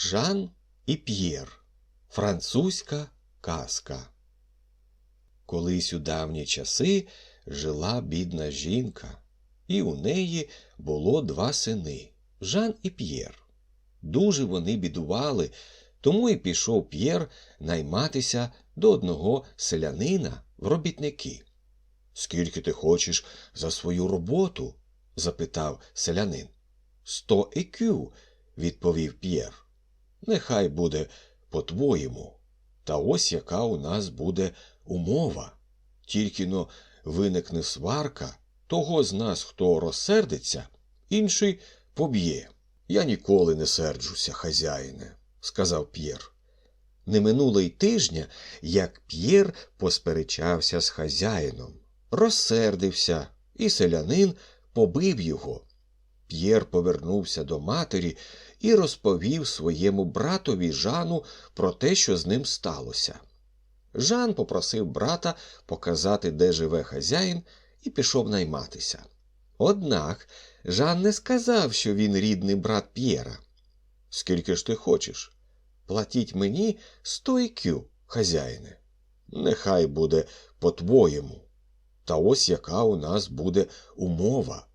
Жан і П'єр. Французька казка. Колись у давні часи жила бідна жінка, і у неї було два сини Жан і П'єр. Дуже вони бідували, тому і пішов П'єр найматися до одного селянина в робітники. Скільки ти хочеш за свою роботу? запитав селянин. Сто екю, відповів П'єр. Нехай буде по-твоєму. Та ось яка у нас буде умова. Тільки но виникне сварка, того з нас, хто розсердиться, інший поб'є. Я ніколи не серджуся, хазяїне, сказав П'єр. Не минуло й тижня, як П'єр посперечався з хазяїном, розсердився, і селянин побив його. П'єр повернувся до матері і розповів своєму братові Жану про те, що з ним сталося. Жан попросив брата показати, де живе хазяїн, і пішов найматися. Однак Жан не сказав, що він рідний брат П'єра. Скільки ж ти хочеш? Платіть мені сто ікю, хазяїне. Нехай буде по-твоєму. Та ось яка у нас буде умова.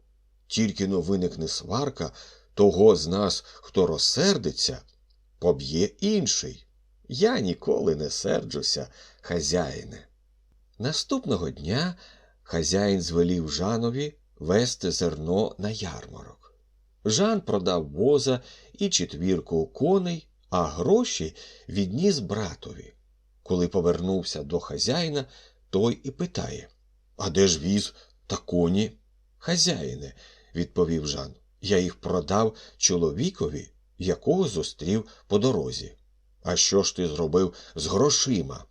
Тільки но виникне сварка, того з нас, хто розсердиться, поб'є інший. Я ніколи не серджуся, хазяїне. Наступного дня хазяїн звелів Жанові вести зерно на ярмарок. Жан продав воза і четвірку коней, а гроші відніс братові. Коли повернувся до хазяїна, той і питає А де ж віз та коні? Хазяїне, відповів Жан, я їх продав чоловікові, якого зустрів по дорозі. А що ж ти зробив з грошима?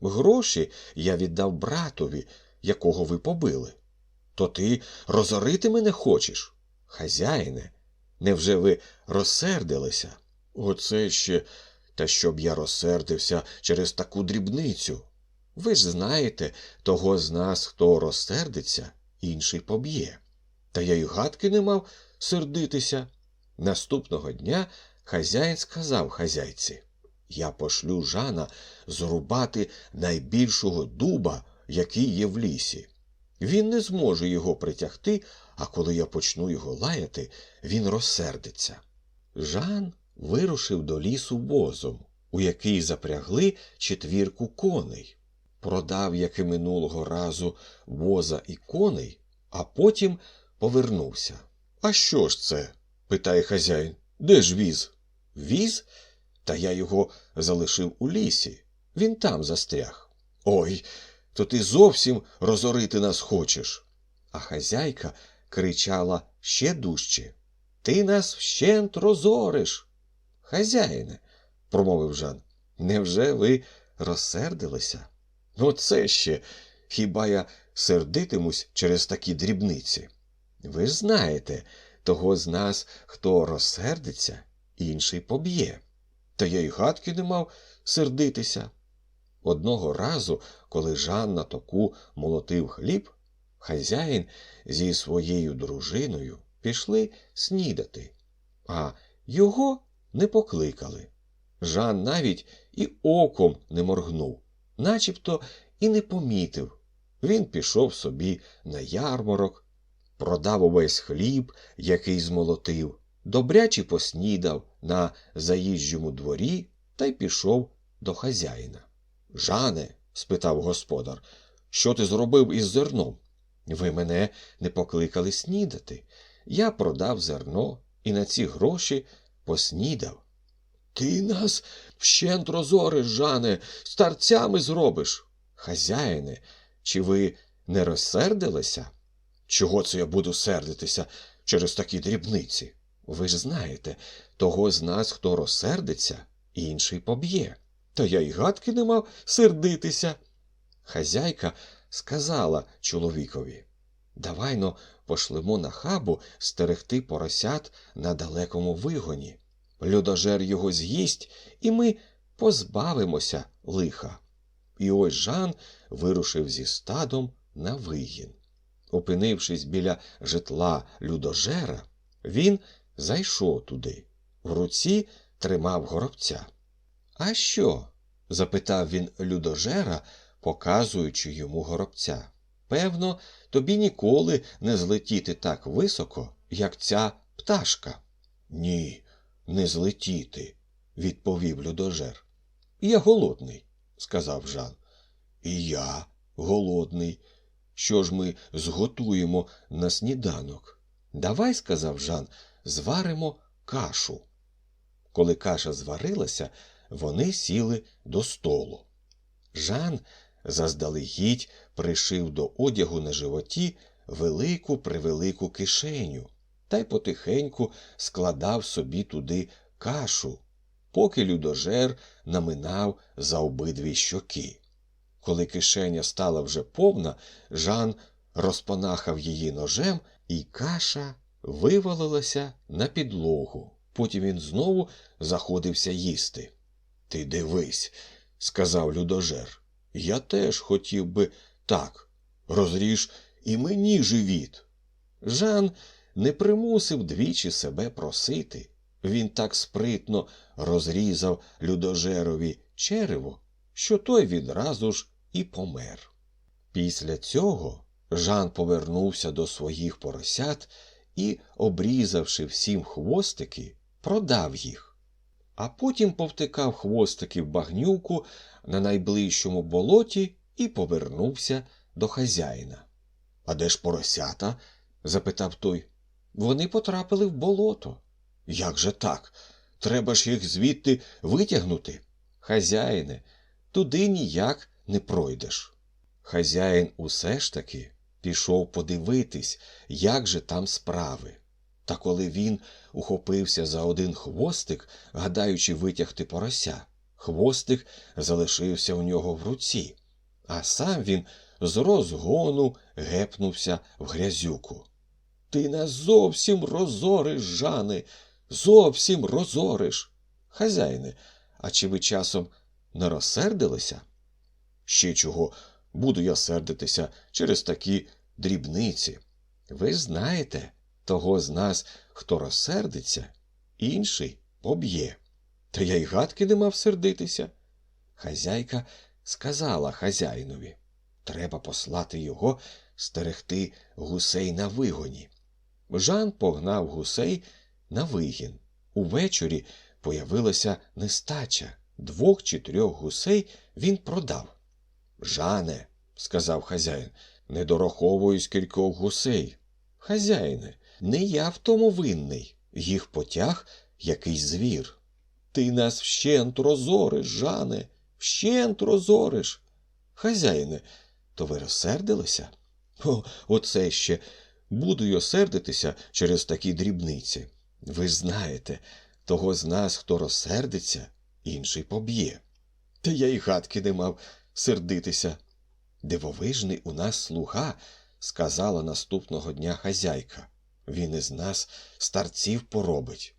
Гроші я віддав братові, якого ви побили. То ти розорити мене хочеш? Хазяїне, невже ви розсердилися? Оце ще, та щоб я розсердився через таку дрібницю. Ви ж знаєте, того з нас, хто розсердиться, інший поб'є. Та я й гадки не мав сердитися. Наступного дня хазяїн сказав хазяйці Я пошлю Жана зрубати найбільшого дуба, який є в лісі. Він не зможе його притягти, а коли я почну його лаяти, він розсердиться. Жан вирушив до лісу возом, у який запрягли четвірку коней. Продав, як і минулого разу, воза і коней, а потім повернувся. А що ж це? питає хазяїн. Де ж віз? Віз? Та я його залишив у лісі. Він там застряг. Ой, то ти зовсім розорити нас хочеш. А хазяйка кричала ще дужче. Ти нас вщент розориш. Хазяїне, промовив Жан, невже ви розсердилися? Ну, це ще. Хіба я сердитимусь через такі дрібниці? Ви ж знаєте, того з нас, хто розсердиться, інший поб'є. Та я й гадки не мав сердитися. Одного разу, коли Жан на току молотив хліб, хазяїн зі своєю дружиною пішли снідати, а його не покликали. Жан навіть і оком не моргнув, начебто і не помітив. Він пішов собі на ярмарок, продав увесь хліб, який змолотив, добряче поснідав на заїжджому дворі та й пішов до хазяїна. Жане, спитав господар, що ти зробив із зерном? Ви мене не покликали снідати. Я продав зерно і на ці гроші поснідав. Ти нас вщент розориш, Жане, старцями зробиш. Хазяїне, чи ви не розсердилися? Чого це я буду сердитися через такі дрібниці? Ви ж знаєте, того з нас, хто розсердиться, інший поб'є. Та я й гадки не мав сердитися. Хазяйка сказала чоловікові Давай но пошлемо на хабу стерегти поросят на далекому вигоні. Людожер його з'їсть, і ми позбавимося лиха. І ось Жан вирушив зі стадом на вигін. Опинившись біля житла людожера, він зайшов туди. В руці тримав горобця. А що? запитав він людожера, показуючи йому горобця. Певно, тобі ніколи не злетіти так високо, як ця пташка. Ні, не злетіти, відповів людожер. Я голодний, сказав Жан. І я голодний. Що ж ми зготуємо на сніданок? Давай, сказав Жан, зваримо кашу. Коли каша зварилася, вони сіли до столу. Жан заздалегідь пришив до одягу на животі велику превелику кишеню та й потихеньку складав собі туди кашу, поки людожер наминав за обидві щоки. Коли кишеня стала вже повна, Жан розпонахав її ножем, і каша вивалилася на підлогу. Потім він знову заходився їсти. Ти дивись, сказав людожер. Я теж хотів би так. Розріж і мені живіт. Жан не примусив двічі себе просити. Він так спритно розрізав людожерові черево, що той відразу ж і помер. Після цього Жан повернувся до своїх поросят і, обрізавши всім хвостики, продав їх, а потім повтикав хвостики в багнюку на найближчому болоті і повернувся до хазяїна. А де ж поросята? запитав той. Вони потрапили в болото. Як же так? Треба ж їх звідти витягнути. Хазяїне, туди ніяк не пройдеш. Хазяїн усе ж таки пішов подивитись, як же там справи. Та коли він ухопився за один хвостик, гадаючи витягти порося, хвостик залишився у нього в руці, а сам він з розгону гепнувся в грязюку. Ти нас зовсім розориш, Жане, зовсім розориш. Хазяїне, а чи ви часом не розсердилися? Ще чого буду я сердитися через такі дрібниці. Ви знаєте, того з нас, хто розсердиться, інший поб'є. Та я й гадки не мав сердитися. Хазяйка сказала хазяїнові треба послати його стерегти гусей на вигоні. Жан погнав гусей на вигін. Увечері появилася нестача. Двох чи трьох гусей він продав. Жане, сказав хазяїн, не дораховуюсь кількох гусей. Хазяїне, не я в тому винний. Їх потяг якийсь звір. Ти нас вщент розориш, Жане, вщент розориш. Хазяїне, то ви розсердилися? О, оце ще. Буду й осердитися через такі дрібниці. Ви ж знаєте, того з нас, хто розсердиться, інший поб'є. Та я й гадки не мав сердитися. Дивовижний у нас слуга, сказала наступного дня хазяйка. Він із нас старців поробить.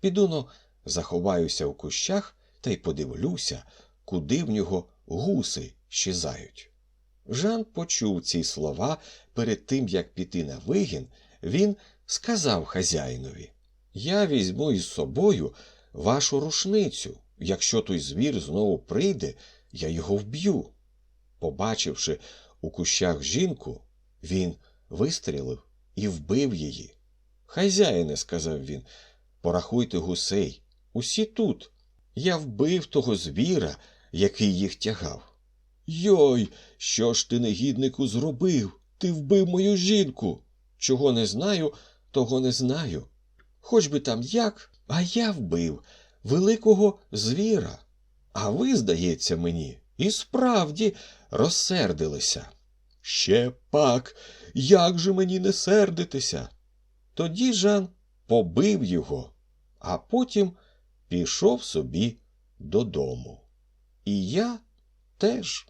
Піду но заховаюся в кущах та й подивлюся, куди в нього гуси щезають. Жан почув ці слова перед тим, як піти на вигін, він сказав хазяїнові Я візьму із собою вашу рушницю. Якщо той звір знову прийде, я його вб'ю. Побачивши у кущах жінку, він вистрілив і вбив її. Хазяїне, сказав він, порахуйте гусей. Усі тут. Я вбив того звіра, який їх тягав. Йой, що ж ти, негіднику, зробив? Ти вбив мою жінку. Чого не знаю, того не знаю. Хоч би там як, а я вбив великого звіра. А ви, здається мені, і справді розсердилися. Ще пак, як же мені не сердитися? Тоді Жан побив його, а потім пішов собі додому. І я теж.